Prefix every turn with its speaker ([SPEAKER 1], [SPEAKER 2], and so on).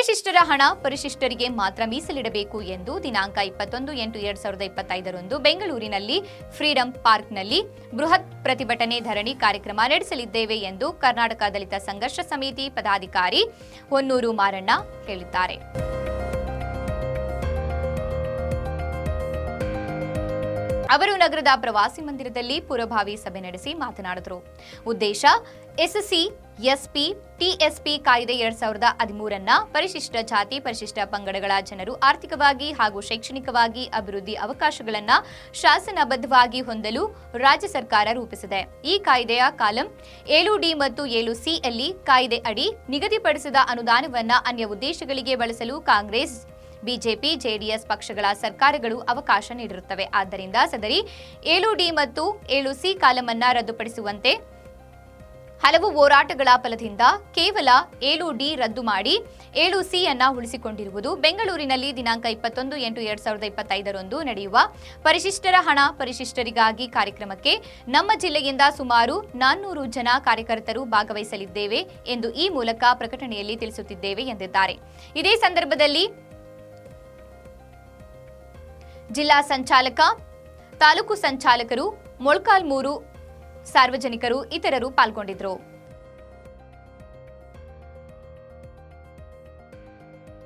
[SPEAKER 1] ಹಣ ಪರಿಶಿಷ್ಟರಿಗೆ ಮಾತ್ರ ಮೀಸಲಿಡಬೇಕು ಎಂದು ದಿನಾಂಕ ಇಪ್ಪತ್ತೊಂದು ಎಂಟು ಎರಡ್ ಸಾವಿರದ ಇಪ್ಪತ್ತೈದರಂದು ಬೆಂಗಳೂರಿನಲ್ಲಿ ಫ್ರೀಡಂ ಪಾರ್ಕ್ನಲ್ಲಿ ಬೃಹತ್ ಪ್ರತಿಭಟನೆ ಧರಣಿ ಕಾರ್ಯಕ್ರಮ ನಡೆಸಲಿದ್ದೇವೆ ಎಂದು ಕರ್ನಾಟಕ ದಲಿತ ಸಂಘರ್ಷ ಸಮಿತಿ ಪದಾಧಿಕಾರಿ ಹೊನ್ನೂರು ಮಾರಣ್ಣ ಹೇಳಿದ್ದಾರೆ. ಅವರು ನಗರದ ಪ್ರವಾಸಿ ಮಂದಿರದಲ್ಲಿ ಪೂರ್ವಭಾವಿ ಸಭೆ ನಡೆಸಿ ಮಾತನಾಡಿದರು. ಉದ್ದೇಶ, ಎಸ್ಎಸ್ಸಿ ಎಸ್ಪಿ ಟಿಎಸ್ಪಿ ಕಾಯ್ದೆ ಎರಡ್ ಸಾವಿರದ ಹದಿಮೂರನ್ನ ಪರಿಶಿಷ್ಟ ಜಾತಿ, ಪರಿಶಿಷ್ಟ ಪಂಗಡಗಳ ಜನರು ಆರ್ಥಿಕವಾಗಿ ಹಾಗೂ ಶೈಕ್ಷಣಿಕವಾಗಿ ಅಭಿವೃದ್ಧಿ ಅವಕಾಶಗಳನ್ನು ಶಾಸನಬದ್ಧವಾಗಿ ಹೊಂದಲು ರಾಜ್ಯ ಸರ್ಕಾರ ರೂಪಿಸಿದೆ. ಈ ಕಾಯ್ದೆಯ ಕಾಲಂ ಏಳು ಡಿ ಮತ್ತು ಏಳು ಸಿ ಯಲ್ಲಿ ಕಾಯ್ದೆ ಅಡಿ ನಿಗದಿಪಡಿಸಿದ ಅನುದಾನವನ್ನು ಅನ್ಯ ಉದ್ದೇಶಗಳಿಗೆ ಬಳಸಲು ಕಾಂಗ್ರೆಸ್, ಬಿಜೆಪಿ, ಜೆಡಿಎಸ್ ಪಕ್ಷಗಳ ಸರ್ಕಾರಗಳು ಅವಕಾಶ ನೀಡಿರುತ್ತವೆ. ಆದ್ದರಿಂದ ಸದರಿ ಏಳು ಡಿ ಮತ್ತು ಏಳು ಸಿ ಕಾಲಮನ್ನ ರದ್ದುಪಡಿಸುವಂತೆ ಹಲವು ಹೋರಾಟಗಳ ಫಲದಿಂದ ಕೇವಲ ಏಳು ಡಿ ರದ್ದು ಮಾಡಿ ಏಳು ಸಿ ಉಳಿಸಿಕೊಂಡಿರುವುದು ಬೆಂಗಳೂರಿನಲ್ಲಿ ದಿನಾಂಕ ಇಪ್ಪತ್ತೊಂದು ಎಂಟು ಎರಡ್ ಸಾವಿರದ ಇಪ್ಪತ್ತೈದರಂದು ನಡೆಯುವ ಪರಿಶಿಷ್ಟರ ಹಣ ಪರಿಶಿಷ್ಟರಿಗಾಗಿ ಕಾರ್ಯಕ್ರಮಕ್ಕೆ ನಮ್ಮ ಜಿಲ್ಲೆಯಿಂದ ಸುಮಾರು ನಾನ್ನೂರು ಜನ ಕಾರ್ಯಕರ್ತರು ಭಾಗವಹಿಸಲಿದ್ದೇವೆ ಎಂದು ಈ ಮೂಲಕ ಪ್ರಕಟಣೆಯಲ್ಲಿ ತಿಳಿಸುತ್ತಿದ್ದೇವೆ ಎಂದಿದ್ದಾರೆ. ಇದೇ ಸಂದರ್ಭದಲ್ಲಿ ಜಿಲ್ಲಾ ಸಂಚಾಲಕ, ತಾಲೂಕು ಸಂಚಾಲಕರು ಮೊಳ್ಕಾಲ್ಮೂರು ಸಾರ್ವಜನಿಕರು ಇತರರು ಪಾಲ್ಗೊಂಡಿದ್ದರು